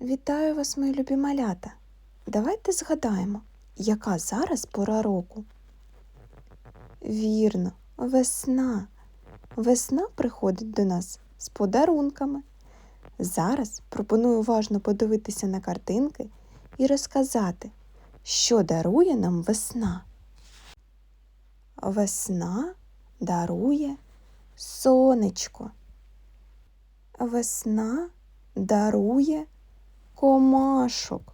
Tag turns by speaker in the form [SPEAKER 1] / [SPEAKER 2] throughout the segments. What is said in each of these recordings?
[SPEAKER 1] Вітаю вас, мої любі малята. Давайте згадаємо, яка зараз пора року. Вірно, весна. Весна приходить до нас з подарунками. Зараз пропоную уважно подивитися на картинки і розказати, що дарує нам весна. Весна дарує сонечко. Весна дарує комашок.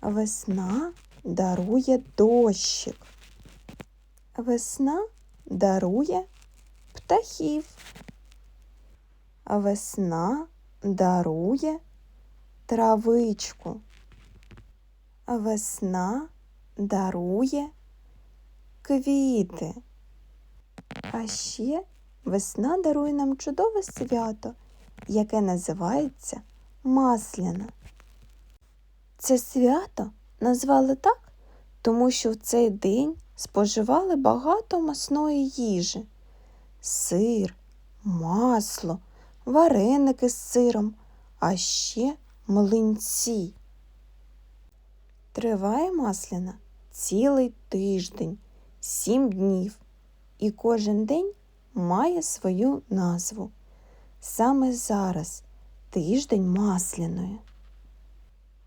[SPEAKER 1] Весна дарує дощик. Весна дарує птахів. Весна дарує травичку. Весна дарує квіти. А ще весна дарує нам чудове свято, яке називається Масляна. Це свято назвали так, тому що в цей день споживали багато масної їжі сир, масло, вареники з сиром, а ще млинці. Триває масляна цілий тиждень, сім днів, і кожен день має свою назву. Саме зараз тиждень масляної.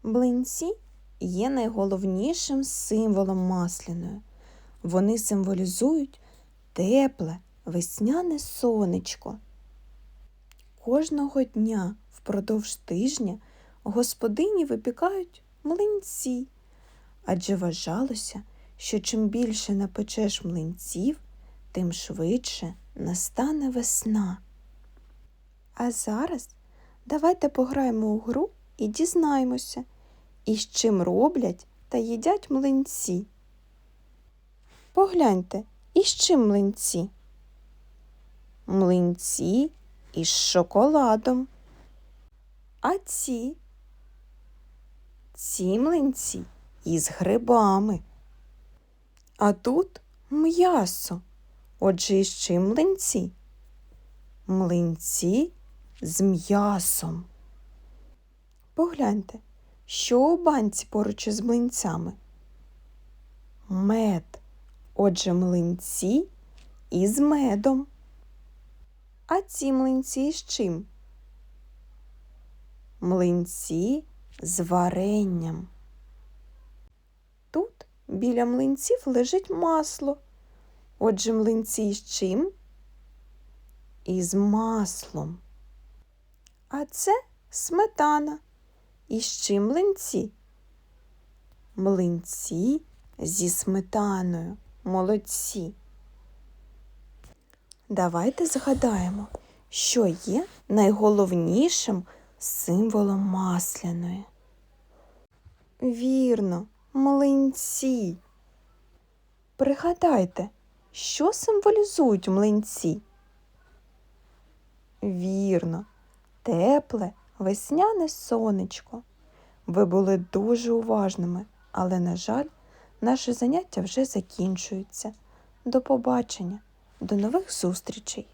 [SPEAKER 1] Блинці є найголовнішим символом масляної. Вони символізують тепле весняне сонечко. Кожного дня впродовж тижня господині випікають млинці, адже вважалося, що чим більше напечеш млинців, тим швидше настане весна. А зараз давайте пограємо у гру і дізнаємося, із чим роблять та їдять млинці. Погляньте, із чим млинці? Млинці із шоколадом. А ці? Ці млинці із грибами. А тут м'ясо. Отже, із чим млинці? Млинці з м'ясом. Погляньте, що у банці поруч із млинцями? Мед. Отже, млинці із медом. А ці млинці з чим? Млинці з варенням. Тут біля млинців лежить масло. Отже, млинці з чим? Із маслом. А це сметана. І з чим млинці? Млинці зі сметаною. Молодці. Давайте згадаємо, що є найголовнішим символом масляної. Вірно, млинці. Пригадайте, що символізують млинці? Вірно, тепле весняне сонечко. Ви були дуже уважними, але, на жаль, наше заняття вже закінчується. До побачення, до нових зустрічей!